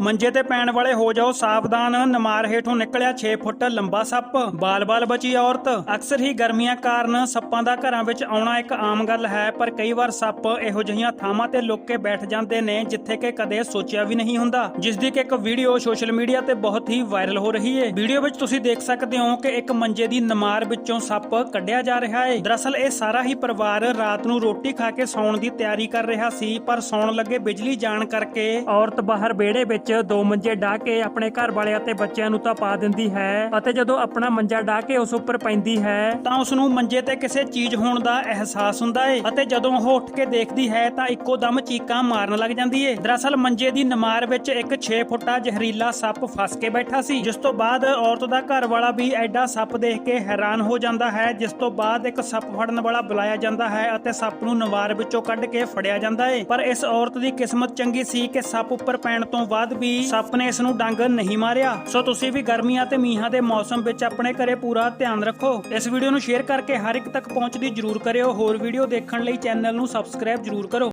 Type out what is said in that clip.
ਮੰਜੇ ਤੇ ਪੈਣ ਵਾਲੇ ਹੋ ਜਾਓ, ਸਾਵਧਾਨ ਨਮਾਰ ਹੇਠੋਂ ਨਿਕਲਿਆ 6 ਫੁੱਟ ਲੰਬਾ ਸੱਪ। ਬਾਲ-ਬਾਲ ਬਚੀ ਔਰਤ। ਅਕਸਰ ਹੀ ਗਰਮੀਆਂ ਕਾਰਨ ਸੱਪਾਂ ਦਾ ਘਰਾਂ ਵਿੱਚ ਆਉਣਾ ਇੱਕ ਆਮ ਗੱਲ ਹੈ, ਪਰ ਕਈ ਵਾਰ ਸੱਪ ਇਹੋ ਜਿਹੀਆਂ ਥਾਵਾਂ ਤੇ ਲੁੱਕ ਕੇ ਬੈਠ ਜਾਂਦੇ ਨੇ ਜਿੱਥੇ ਕਿ ਕਦੇ ਸੋਚਿਆ ਵੀ ਨਹੀਂ ਹੁੰਦਾ। ਜਿਸ ਦੀ ਕਿ ਇੱਕ ਵੀਡੀਓ ਸੋਸ਼ਲ ਮੀਡੀਆ ਤੇ ਬਹੁਤ ਹੀ ਵਾਇਰਲ ਹੋ ਰਹੀ ਹੈ ਵੀਡੀਓ ਵਿੱਚ ਤੁਸੀਂ ਦੇਖ ਸਕਦੇ ਹੋ ਕਿ ਇੱਕ ਮੰਜੇ ਦੀ ਨਮਾਰ ਵਿੱਚੋਂ ਸੱਪ ਕੱਢਿਆ ਜਾ ਰਿਹਾ ਹੈ ਦਰਅਸਲ ਇਹ ਸਾਰਾ ਹੀ ਪਰਿਵਾਰ ਰਾਤ ਨੂੰ ਰੋਟੀ ਖਾ ਕੇ ਸੌਣ ਦੀ ਤਿਆਰੀ ਕਰ ਰਿਹਾ ਸੀ, ਪਰ ਸੌਣ ਲੱਗੇ ਬਿਜਲੀ ਜਾਣ ਕਰਕੇ ਔਰਤ ਬਾਹਰ ਵਿਹੜੇ ਵਿੱਚ ਦੋ ਮੰਜੇ ਢਾ ਕੇ ਆਪਣੇ ਘਰ ਵਾਲਿਆਂ ਤੇ ਬੱਚਿਆਂ ਨੂੰ ਤਾਂ ਪਾ ਦਿੰਦੀ ਹੈ ਅਤੇ ਜਦੋਂ ਆਪਣਾ ਮੰਜਾ ਢਾ ਕੇ ਉਸ ਉੱਪਰ ਪੈਂਦੀ ਹੈ, ਤਾਂ ਉਸ ਨੂੰ ਮੰਜੇ ਤੇ ਕਿਸੇ ਚੀਜ਼ ਹੋਣ ਦਾ ਅਹਿਸਾਸ ਹੁੰਦਾ ਹੈ ਅਤੇ ਜਦੋਂ ਉਹ ਉੱਠ ਕੇ ਦੇਖਦੀ ਹੈ ਤਾਂ ਇੱਕੋ ਦਮ ਚੀਕਾਂ ਮਾਰਨ ਲੱਗ ਜਾਂਦੀ ਹੈ ਦਰਅਸਲ ਮੰਜੇ ਦੀ ਨਮਾਰ ਵਿੱਚ ਇੱਕ 6 ਫੁੱਟਾ ਜ਼ਹਿਰੀਲਾ ਸੱਪ ਫਸ ਕੇ ਬੈਠਾ ਸੀ, ਜਿਸ ਤੋਂ ਬਾਅਦ ਔਰਤ ਦਾ ਘਰ ਵਾਲਾ ਵੀ ਐਡਾ ਸੱਪ ਦੇਖ ਕੇ ਹੈਰਾਨ ਹੋ ਜਾਂਦਾ ਹੈ, ਜਿਸ ਤੋਂ ਬਾਅਦ ਇੱਕ ਸੱਪ ਫੜਨ ਵਾਲਾ ਬੁਲਾਇਆ ਜਾਂਦਾ ਹੈ ਅਤੇ ਸੱਪ ਨੂੰ ਨਵਾਰ ਵਿੱਚੋਂ ਕੱਢ ਕੇ ਫੜਿਆ ਜਾਂਦਾ ਏ। ਪਰ ਇਸ ਔਰਤ ਦੀ ਕਿਸਮਤ ਚੰਗੀ ਸੀ ਕਿ ਸੱਪ ਉੱਪਰ ਪੈਣ ਤੋਂ ਬਾਅਦ ਵੀ ਸੱਪ ਨੇ ਇਸ ਨੂੰ ਡੰਗ ਨਹੀਂ ਮਾਰਿਆ। ਸੋ ਤੁਸੀਂ ਵੀ ਗਰਮੀਆਂ ਤੇ ਮੀਂਹਾਂ ਦੇ ਮੌਸਮ ਵਿੱਚ ਆਪਣੇ ਘਰੇ ਪੂਰਾ ਧਿਆਨ ਰੱਖੋ। ਇਸ ਵੀਡੀਓ ਨੂੰ ਸ਼ੇਅਰ ਕਰਕੇ ਹਰ ਇੱਕ ਤੱਕ ਪਹੁੰਚਦੀ ਜਰੂਰ ਕਰਿਓ। ਹੋਰ ਵੀਡੀਓ ਦੇਖਣ ਲਈ ਚੈਨਲ ਨੂੰ ਸਬਸਕ੍ਰਾਈਬ ਜਰੂਰ ਕਰੋ।